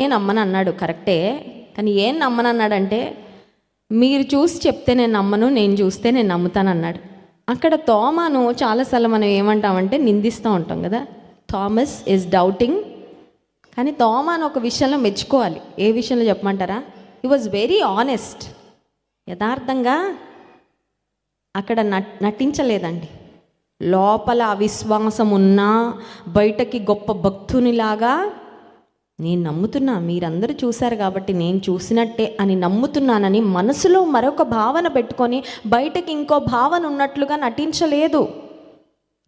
నేను నమ్మను అన్నాడు కరెక్టే. కానీ ఏం నమ్మను అన్నాడంటే మీరు చూసి చెప్తే నేను నమ్మను నేను చూస్తే నేను నమ్ముతాను అన్నాడు అక్కడ తోమాను చాలాసార్లు మనం ఏమంటామంటే నిందిస్తూ ఉంటాం కదా. Thomas is doubting. కానీ తోమాను ఒక విషయంలో మెచ్చుకోవాలి. ఏ విషయంలో చెప్పమంటారా? హీ వాజ్ వెరీ ఆనెస్ట్ యథార్థంగా అక్కడ నట్ నటించలేదండి. లోపల అవిశ్వాసం ఉన్నా బయటకి గొప్ప భక్తునిలాగా నేను నమ్ముతున్నా మీరందరూ చూశారు కాబట్టి నేను చూసినట్టే అని నమ్ముతున్నానని మనసులో మరొక భావన పెట్టుకొని బయటకి ఇంకో భావన ఉన్నట్లుగా నటించలేదు.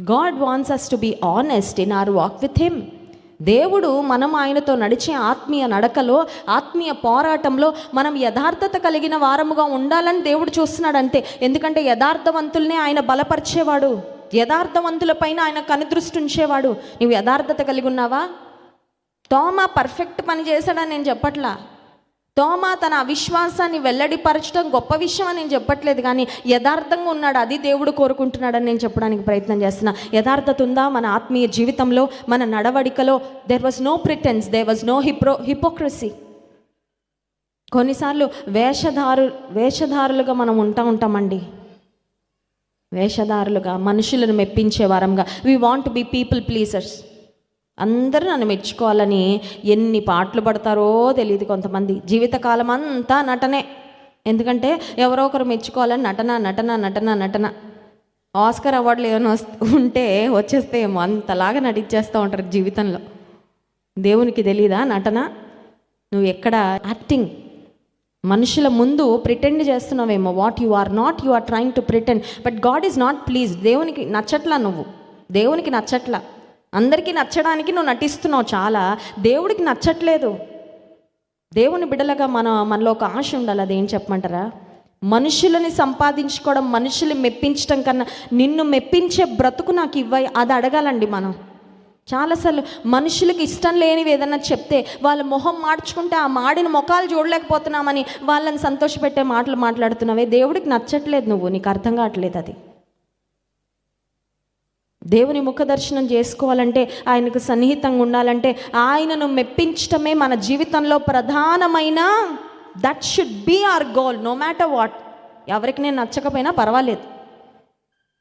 God wants us to be honest in our walk with him దేవుడు మనం ఆయనతో నడిచే ఆత్మీయ నడకలో ఆత్మీయ పోరాటంలో మనం యథార్థత కలిగిన వారముగా ఉండాలని దేవుడు చూస్తున్నాడు అంతే ఎందుకంటే యథార్థవంతుల్నే ఆయన బలపరిచేవాడు. యథార్థవంతులపైన ఆయన కనుదృష్టి ఉంచేవాడు. నువ్వు యథార్థత కలిగి ఉన్నావా? తోమ పర్ఫెక్ట్ పని చేశాడని నేను చెప్పట్లా. తోమ తన అవిశ్వాసాన్ని వెల్లడిపరచడం గొప్ప విషయం అని నేను చెప్పట్లేదు కానీ యథార్థంగా ఉన్నాడు అది దేవుడు కోరుకుంటున్నాడని నేను చెప్పడానికి ప్రయత్నం చేస్తున్నా. యథార్థత ఉందా మన ఆత్మీయ జీవితంలో మన నడవడికలో? There was no pretence there was no hypo hypocrisy కొన్నిసార్లు వేషధారు వేషధారులుగా మనం ఉంటా ఉంటామండి. వేషధారులుగా మనుషులను మెప్పించే వారంగా. We want be people pleasers అందరూ నన్ను మెచ్చుకోవాలని ఎన్ని పాటలు పడతారో తెలియదు కొంతమంది. జీవితకాలం అంతా నటనే. ఎందుకంటే ఎవరో ఒకరు మెచ్చుకోవాలని నటన నటన నటన నటన. ఆస్కర్ అవార్డులు ఏమైనా ఉంటే వచ్చేస్తే ఏమో అంతలాగా నటించేస్తూ ఉంటారు జీవితంలో. దేవునికి తెలీదా నటన? నువ్వు ఎక్కడ యాక్టింగ్? మనుషుల ముందు pretend చేస్తున్నావేమో. What you are not you are trying to pretend but God is not please దేవునికి నచ్చట్లా నువ్వు. దేవునికి నచ్చట్లా. అందరికీ నచ్చడానికి నువ్వు నటిస్తున్నావు చాలా. దేవుడికి నచ్చట్లేదు. దేవుని బిడలగా మన మనలో ఒక ఆశ ఉండాలి అదేం చెప్పమంటారా? మనుషులని సంపాదించుకోవడం మనుషులు మెప్పించడం కన్నా నిన్ను మెప్పించే బ్రతుకు నాకు ఇవ్వ అది అడగాలండి మనం. చాలాసార్లు మనుషులకి ఇష్టం లేనివి ఏదన్నా చెప్తే వాళ్ళ మొహం మార్చుకుంటే ఆ మాడిన ముఖాలు చూడలేకపోతున్నామని వాళ్ళని సంతోషపెట్టే మాటలు మాట్లాడుతున్నావే. దేవుడికి నచ్చట్లేదు నువ్వు నీకు అర్థం కావట్లేదు అది. దేవుని ముఖ దర్శనం చేసుకోవాలంటే ఆయనకు సన్నిహితంగా ఉండాలంటే ఆయనను మెప్పించటమే మన జీవితంలో ప్రధానమైన that should be our goal no matter what ఎవరికి నేను నచ్చకపోయినా పర్వాలేదు.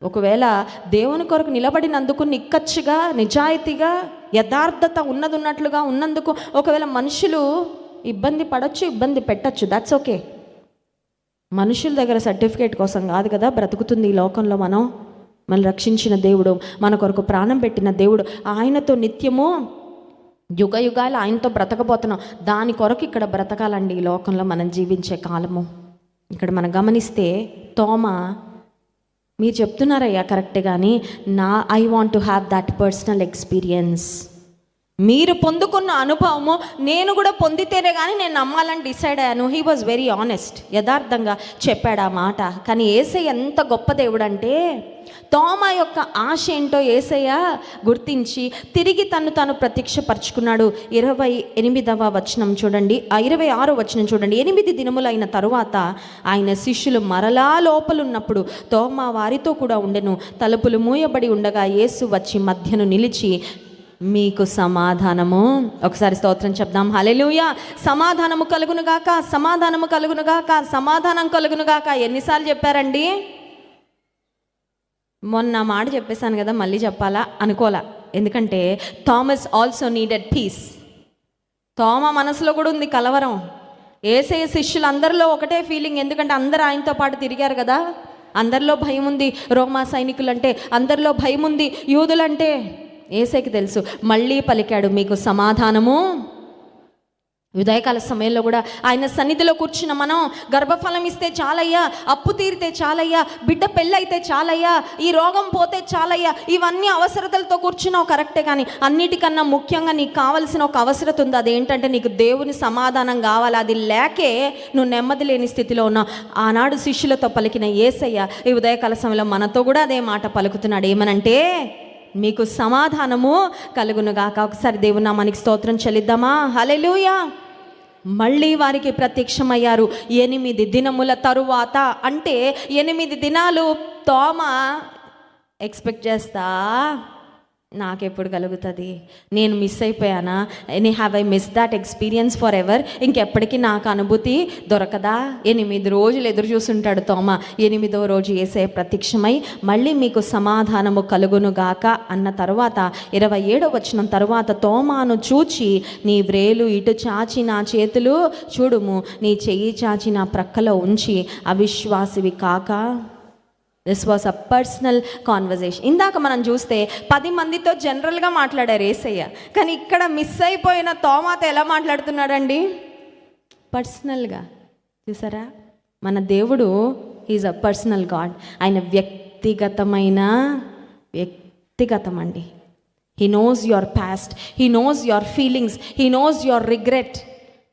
ఒకవేళ దేవుని కొరకు నిలబడినందుకు నిక్కచ్చిగా నిజాయితీగా యథార్థత ఉన్నది ఉన్నట్లుగా ఉన్నందుకు ఒకవేళ మనుషులు ఇబ్బంది పడవచ్చు ఇబ్బంది పెట్టచ్చు దట్స్ ఓకే మనుషుల దగ్గర సర్టిఫికేట్ కోసం కాదు కదా బ్రతుకుతుంది ఈ లోకంలో మనం. మనం రక్షించిన దేవుడు మన కొరకు ప్రాణం పెట్టిన దేవుడు. ఆయనతో నిత్యము యుగ యుగాలు ఆయనతో బ్రతకబోతున్నాం. దాని కొరకు ఇక్కడ బ్రతకాలండి ఈ లోకంలో మనం జీవించే కాలము. ఇక్కడ మనం గమనిస్తే తోమ మీరు చెప్తున్నారయ్యా కరెక్ట్ కానీ నా I want to have that personal experience మీరు పొందుకున్న అనుభవము నేను కూడా పొందితేనే కానీ నేను నమ్మాలని డిసైడ్ అయ్యాను. హీ వాజ్ వెరీ ఆనెస్ట్ యథార్థంగా చెప్పాడు ఆ మాట. కానీ ఏసయ్య ఎంత గొప్ప దేవుడు అంటే తోమ యొక్క ఆశ ఏంటో ఏసయ్య గుర్తించి తిరిగి తను తాను ప్రత్యక్షపరుచుకున్నాడు. ఇరవై ఎనిమిదవ వచనం చూడండి. ఆ ఇరవై ఆరో వచనం చూడండి. ఎనిమిది దినములైన తరువాత ఆయన శిష్యులు మరలా లోపలున్నప్పుడు తోమ వారితో కూడా ఉండెను. తలుపులు మూయబడి ఉండగా యేసు వచ్చి మధ్యను నిలిచి మీకు సమాధానము. ఒకసారి స్తోత్రం చెప్దాం. హలెలుయ సమాధానము కలుగునుగాక సమాధానము కలుగునుగాక సమాధానం కలుగునుగాక ఎన్నిసార్లు చెప్పారండి? మొన్న మాట చెప్పేశాను కదా మళ్ళీ చెప్పాలా? అనుకోలా. ఎందుకంటే Thomas also needed peace. Thoma మనసులో కూడా ఉంది కలవరం. ఏసే శిష్యులందరిలో ఒకటే ఫీలింగ్. ఎందుకంటే అందరు ఆయనతో పాటు తిరిగారు కదా. అందరిలో భయం ఉంది. రోమా సైనికులు అంటే అందరిలో భయం ఉంది. యూదులంటే ఏసైకి తెలుసు. మళ్ళీ పలికాడు మీకు సమాధానము? ఉదయకాల సమయంలో కూడా ఆయన సన్నిధిలో కూర్చున్న మనం గర్భఫలం ఇస్తే చాలయ్యా అప్పు తీరితే చాలయ్యా బిడ్డ పెళ్ళైతే చాలయ్యా ఈ రోగం పోతే చాలయ్యా ఇవన్నీ అవసరతలతో కూర్చున్నావు కరెక్టే కానీ అన్నిటికన్నా ముఖ్యంగా నీకు కావలసిన ఒక అవసరత ఉంది. అదేంటంటే నీకు దేవుని సమాధానం కావాలి. అది లేకే నువ్వు నెమ్మది లేని స్థితిలో ఉన్నావు. ఆనాడు శిష్యులతో పలికిన ఏసయ్య ఈ ఉదయకాల సమయంలో మనతో కూడా అదే మాట పలుకుతున్నాడు. ఏమనంటే మీకు సమాధానము కలుగునుగాక. ఒకసారి దేవుని నామానికి స్తోత్రం చెల్లిద్దామా? హలెలుయా మళ్ళీ వారికి ప్రత్యక్షమయ్యారు. ఎనిమిది దినముల తరువాత అంటే ఎనిమిది దినాలు తోమ ఎక్స్పెక్ట్ చేస్తా. నాకెప్పుడు కలుగుతుంది? నేను miss అయిపోయానా? Any have I miss that experience forever ఇంకెప్పటికీ నాకు అనుభూతి దొరకదా? ఎనిమిది రోజులు ఎదురు చూసుంటాడు తోమ. ఎనిమిదో రోజు వేసే ప్రత్యక్షమై మళ్ళీ మీకు సమాధానము కలుగునుగాక అన్న తర్వాత ఇరవై ఏడో వచ్చిన తర్వాత తోమాను చూచి నీ వ్రేలు ఇటు చాచి నా చేతులు చూడుము. నీ చెయ్యి చాచి నా ప్రక్కలో ఉంచి అవిశ్వాసివి కాక this was a personal conversation ఇందాక మనం చూస్తే పది మందితో జనరల్గా మాట్లాడారు ఏసయ్య. కానీ ఇక్కడ మిస్ అయిపోయిన తోమాత ఎలా మాట్లాడుతున్నాడండి? పర్సనల్గా చూసారా? మన దేవుడు ఈజ్ అ పర్సనల్ గాడ్ ఆయన వ్యక్తిగతమైన వ్యక్తిగతం అండి he knows your past he knows your feelings he knows your regret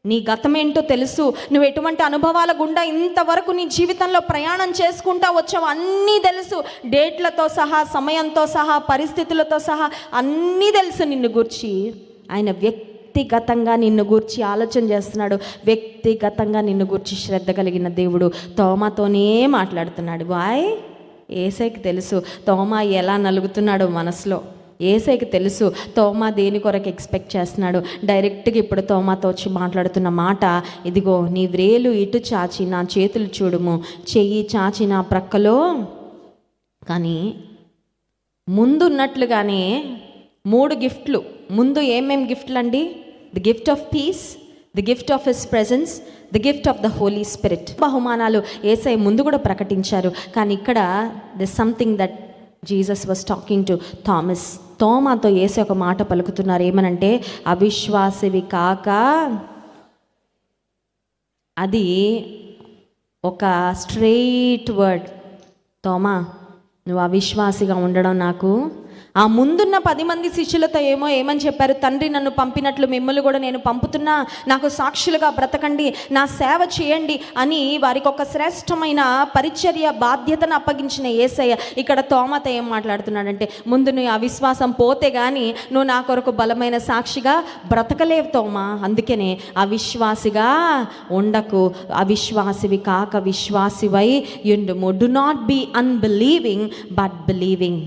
నీ గతమేంటో తెలుసు. నువ్వు ఎటువంటి అనుభవాల గుండా ఇంతవరకు నీ జీవితంలో ప్రయాణం చేసుకుంటా వచ్చావు అన్నీ తెలుసు. డేట్లతో సహా సమయంతో సహా పరిస్థితులతో సహా అన్నీ తెలుసు నిన్ను గూర్చి. ఆయన వ్యక్తిగతంగా నిన్ను గూర్చి ఆలోచన చేస్తున్నాడు. వ్యక్తిగతంగా నిన్ను గూర్చి శ్రద్ధ కలిగిన దేవుడు తోమతోనే మాట్లాడుతున్నాడు. బాయ్ ఏసైకి తెలుసు. తోమ ఎలా నలుగుతున్నాడో మనసులో. ఏసైకి తెలుసు తోమా దేని కొరకు ఎక్స్పెక్ట్ చేస్తున్నాడు. డైరెక్ట్గా ఇప్పుడు తోమాతో వచ్చి మాట్లాడుతున్న మాట ఇదిగో నీ వ్రేలు ఇటు చాచి నా చేతులు చూడుము. చెయ్యి చాచి నా ప్రక్కలో. కానీ ముందున్నట్లుగానే మూడు గిఫ్ట్లు. ముందు ఏమేం గిఫ్ట్లు అండి the gift of peace the gift of his presence the gift of the Holy Spirit బహుమానాలు ఏసై ముందు కూడా ప్రకటించారు. కానీ ఇక్కడ the something that Jesus was talking to Thomas తోమాతో వేసి ఒక మాట పలుకుతున్నారు. ఏమనంటే అవిశ్వాసివి కాక అది ఒక స్ట్రెయిట్ వర్డ్ తోమా నువ్వు అవిశ్వాసిగా ఉండడం నాకు ఆ ముందున్న పది మంది శిష్యులతో ఏమో ఏమని చెప్పారు? తండ్రి నన్ను పంపినట్లు మిమ్మల్ని కూడా నేను పంపుతున్నా. నాకు సాక్షులుగా బ్రతకండి. నా సేవ చేయండి అని వారికి ఒక శ్రేష్టమైన పరిచర్య బాధ్యతను అప్పగించిన ఏసయ్య ఇక్కడ తోమత ఏం మాట్లాడుతున్నాడంటే ముందు నువ్వు అవిశ్వాసం పోతే కానీ నువ్వు నా కొరకు బలమైన సాక్షిగా బ్రతకలేవు తోమా. అందుకనే అవిశ్వాసిగా ఉండకు. అవిశ్వాసివి కాక విశ్వాసివై యుండుము. Do not be unbelieving but believing